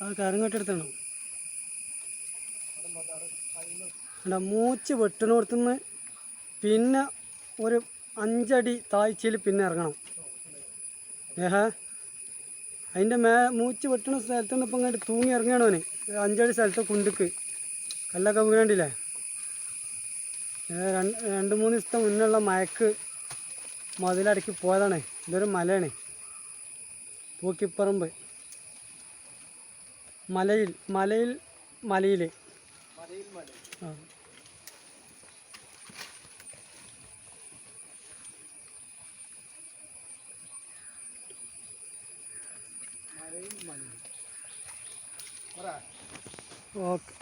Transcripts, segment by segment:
അത് കരങ്ങോട്ടെടുത്തണം എടാ മൂച്ച് വെട്ടണോടത്തുനിന്ന് പിന്നെ ഒരു അഞ്ചടി താഴ്ചയിൽ പിന്നെ ഇറങ്ങണം. ഏഹ? അതിന്റെ മേ മൂച്ച് വെട്ടണ സ്ഥലത്ത് നിന്ന് ഇപ്പം ഇങ്ങോട്ട് തൂങ്ങി ഇറങ്ങണോന് അഞ്ചടി സ്ഥലത്ത് കുണ്ടുക്ക്. കല്ലൊക്കെ വീണണ്ടില്ലേ? രണ്ട് മൂന്ന് ദിവസത്തെ മുന്നുള്ള മയക്ക് മതിലടക്കി പോയതാണ്. ഇതൊരു മലയാണ്. പൂക്കിപ്പറമ്പ് മലയിൽ മലയിൽ മലയിൽ ഓക്കെ.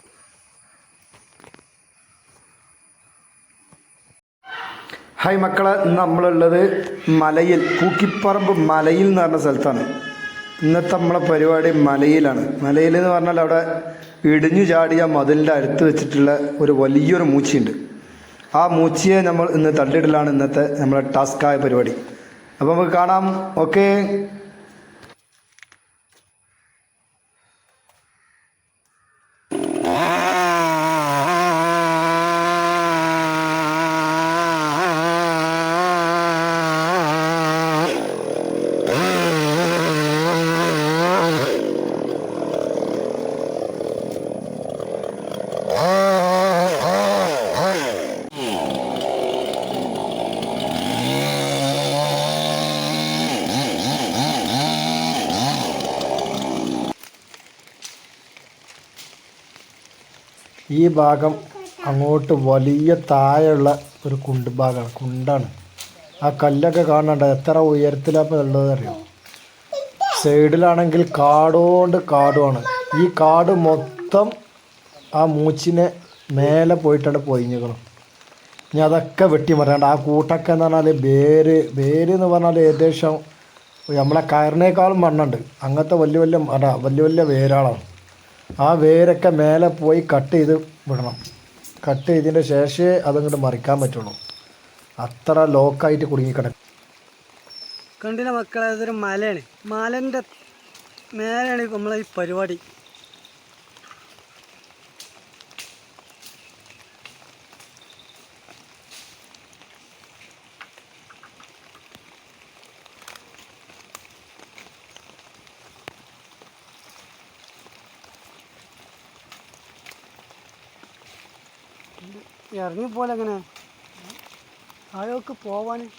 ഹായ് മക്കളെ നമ്മളുള്ളത് മലയിൽ കൂക്കിപ്പറമ്പ് മലയിൽ എന്ന് പറഞ്ഞ സ്ഥലത്താണ്. ഇന്നത്തെ നമ്മളെ പരിപാടി മലയിലാണ്. മലയിൽ എന്ന് പറഞ്ഞാൽ അവിടെ ഇടിഞ്ഞു ചാടിയ മതിലിന്റെ അടുത്ത് വെച്ചിട്ടുള്ള ഒരു വലിയൊരു മൂച്ചയുണ്ട്. ആ മൂച്ചയെ നമ്മൾ ഇന്ന് തള്ളിയിടലാണ് ഇന്നത്തെ നമ്മളെ ടാസ്കായ പരിപാടി. അപ്പോൾ നമുക്ക് കാണാം. ഓക്കേ. ഈ ഭാഗം അങ്ങോട്ട് വലിയ താഴെയുള്ള ഒരു കുണ്ട് ഭാഗമാണ് കുണ്ടാണ്. ആ കല്ലൊക്കെ കാണണ്ട എത്ര ഉയരത്തിലാണ് ഉള്ളത് അറിയാം? സൈഡിലാണെങ്കിൽ കാടുകൊണ്ട് കാടുമാണ്. ഈ കാട് മൊത്തം ആ മൂച്ചിനെ മേലെ പോയിട്ടാണ് പൊയിഞ്ഞുകളും ഇനി അതൊക്കെ വെട്ടിമറിയാണ്ട് ആ കൂട്ടൊക്കെ എന്ന് പറഞ്ഞാൽ വേര് വേര് എന്ന് പറഞ്ഞാൽ ഏകദേശം നമ്മളെ കയറിനേക്കാളും മണ്ണുണ്ട്. അങ്ങനത്തെ വലിയ വലിയ വലിയ വലിയ വേരാളാണ്. ആ വേരൊക്കെ മേലെ പോയി കട്ട് ചെയ്ത് വിടണം. കട്ട് ചെയ്തതിന്റെ ശേഷമേ അതങ്ങോട്ട് മറിക്കാൻ പറ്റുള്ളൂ. അത്ര ലോക്കായിട്ട് കുടുങ്ങിക്കിടക്കും. കണ്ടില്ല മക്കളെ അതൊരു മലയാണ്. മലന്റെ മേലെയാണ് നമ്മളെ ഈ പരിപാടി. ഇറങ്ങിപ്പോലെ എങ്ങനെ? ആഴോക്ക് പോവാൻ.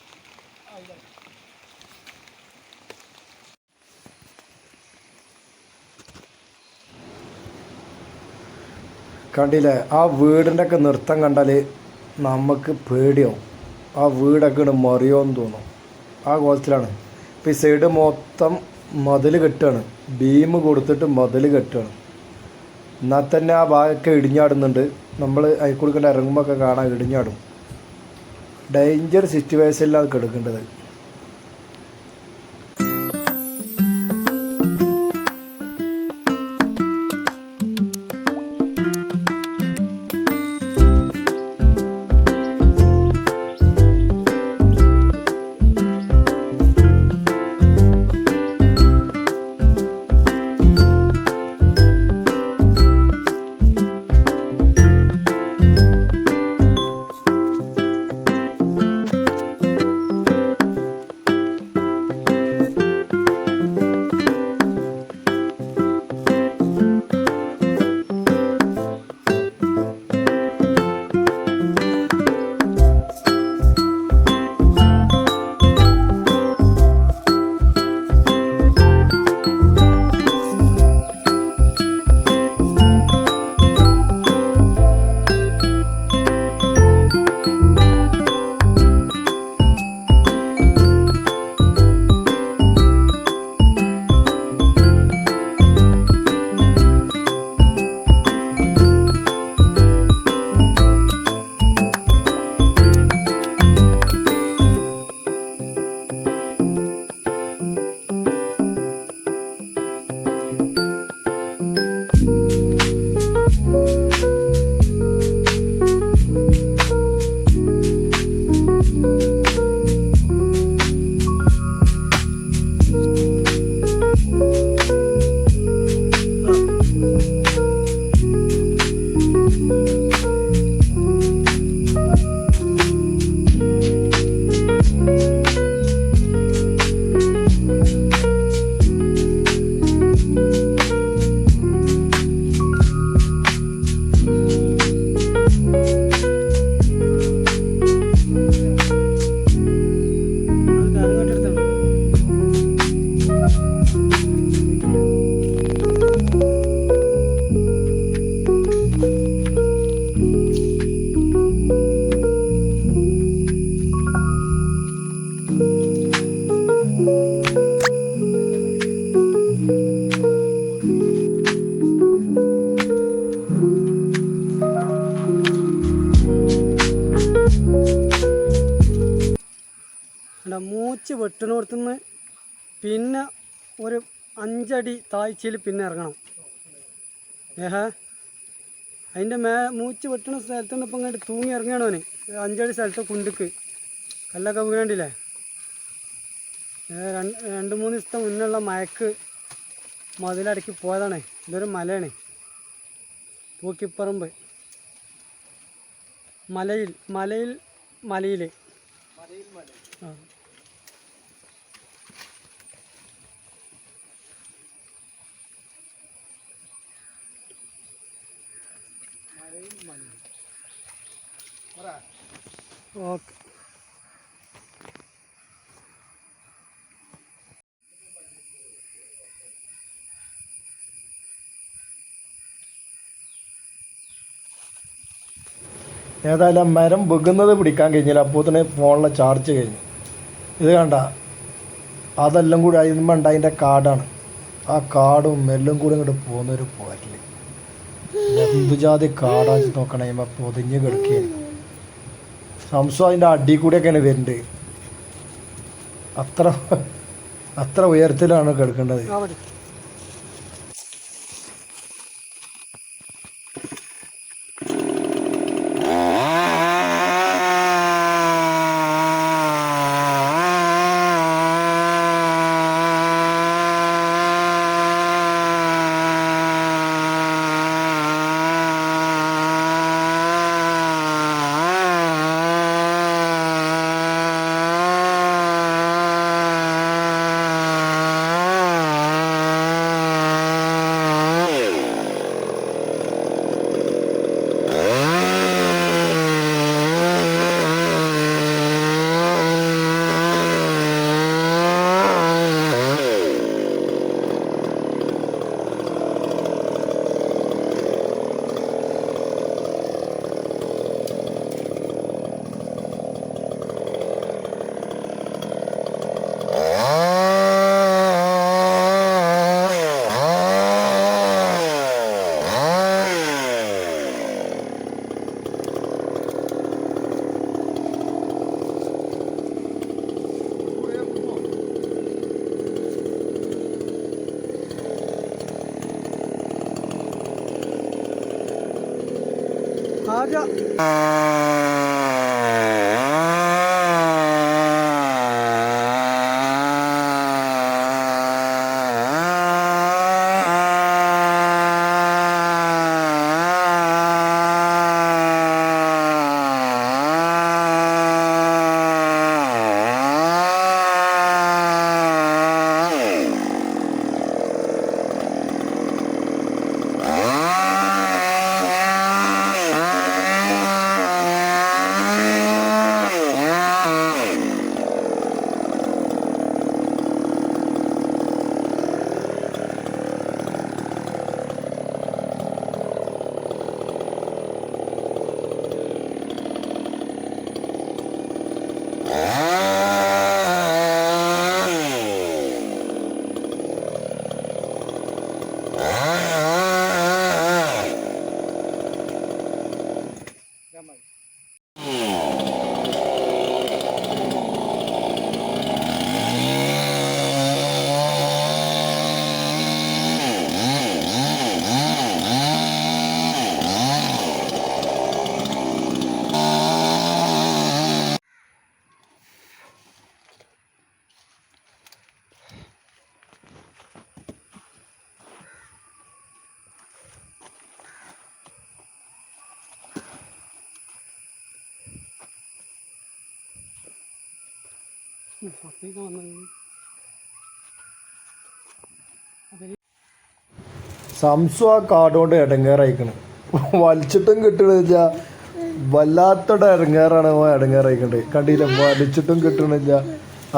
കണ്ടില്ലേ ആ വീടിന്റെ ഒക്കെ നൃത്തം കണ്ടാൽ നമുക്ക് പേടിയാവും. ആ വീടൊക്കെ മറിയോ എന്ന് തോന്നും. ആ കോലത്തിലാണ്. ഇപ്പം ഈ സൈഡ് മൊത്തം മതിൽ കെട്ടുകയാണ്. ബീം കൊടുത്തിട്ട് മതിൽ കെട്ടുകയാണ്. എന്നാൽ തന്നെ ആ ഭാഗമൊക്കെ ഇടിഞ്ഞാടുന്നുണ്ട്. നമ്മൾ അയൽക്കൂടിക്കൊണ്ട് ഇറങ്ങുമ്പോൾ ഒക്കെ കാണാൻ ഇടിഞ്ഞാടും. ഡേഞ്ചർ സിറ്റുവേഷനിലാണ് കിടക്കേണ്ടത്. കണ്ട വെട്ടിന് കൊടുത്തുനിന്ന് പിന്നെ ഒരു അഞ്ചടി താഴ്ചയിൽ പിന്നെ ഇറങ്ങണം. ഏഹ? അതിന്റെ മേ മൂച്ച് വെട്ടണ സ്ഥലത്ത് നിന്ന് ഇപ്പം ഇങ്ങോട്ട് തൂങ്ങി ഇറങ്ങണോന് അഞ്ചടി സ്ഥലത്ത് കുണ്ടുക്ക്. കല്ലൊക്കെ വീണണ്ടില്ലേ? രണ്ട് രണ്ട് മൂന്ന് ദിവസത്തെ മുന്നുള്ള മയക്ക് മതിലടക്കി പോയതാണ്. ഇതൊരു മലയാണ്. പൂക്കിപ്പറമ്പ്. മലയിൽ മലയിൽ മലയിൽ. ആ. ഓക്കെ. ഏതായാലും മരം വെക്കുന്നത് പിടിക്കാൻ കഴിഞ്ഞില്ല. അപ്പോൾ തന്നെ ഫോണിലെ ചാർജ് കഴിഞ്ഞു. ഇത് കണ്ട അതെല്ലാം കൂടി അതിന്മ അതിന്റെ കാടാണ്. ആ കാടും എല്ലാം കൂടി ഇങ്ങോട്ട് പോകുന്നൊരു പോരൽ. എന്തുജാതി കാടാച്ച് നോക്കണേ പൊതിഞ്ഞ് കിടക്കുകയാണ് സംസം അതിന്റെ അടി കൂടെയൊക്കെയാണ് വരുന്നത്. അത്ര അത്ര ഉയരത്തിലാണ് കിടക്കേണ്ടത്. അവിടെ ആദ്യം പുറത്തേക്ക് വന്നത് സംസു ആ കാടുകൊണ്ട് ഇടങ്ങേറായിക്കണ് വലിച്ചിട്ടും കിട്ടണില്ല. വല്ലാത്തൊരു ഇടങ്ങേറാണ് ഓ ഇടങ്ങേറായിക്കണ്ട് കണ്ടില്ല? വലിച്ചിട്ടും കിട്ടണില്ല.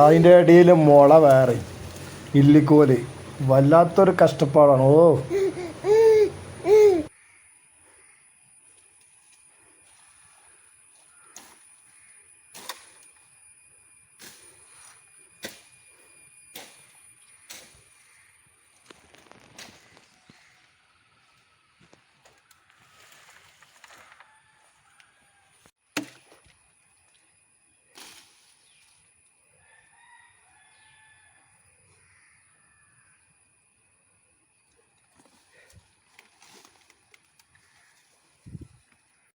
അതിന്റെ ഇടയിൽ മുള വേറെ. ഇല്ലിക്കോൽ. വല്ലാത്തൊരു കഷ്ടപ്പാടാണ്. ഓ.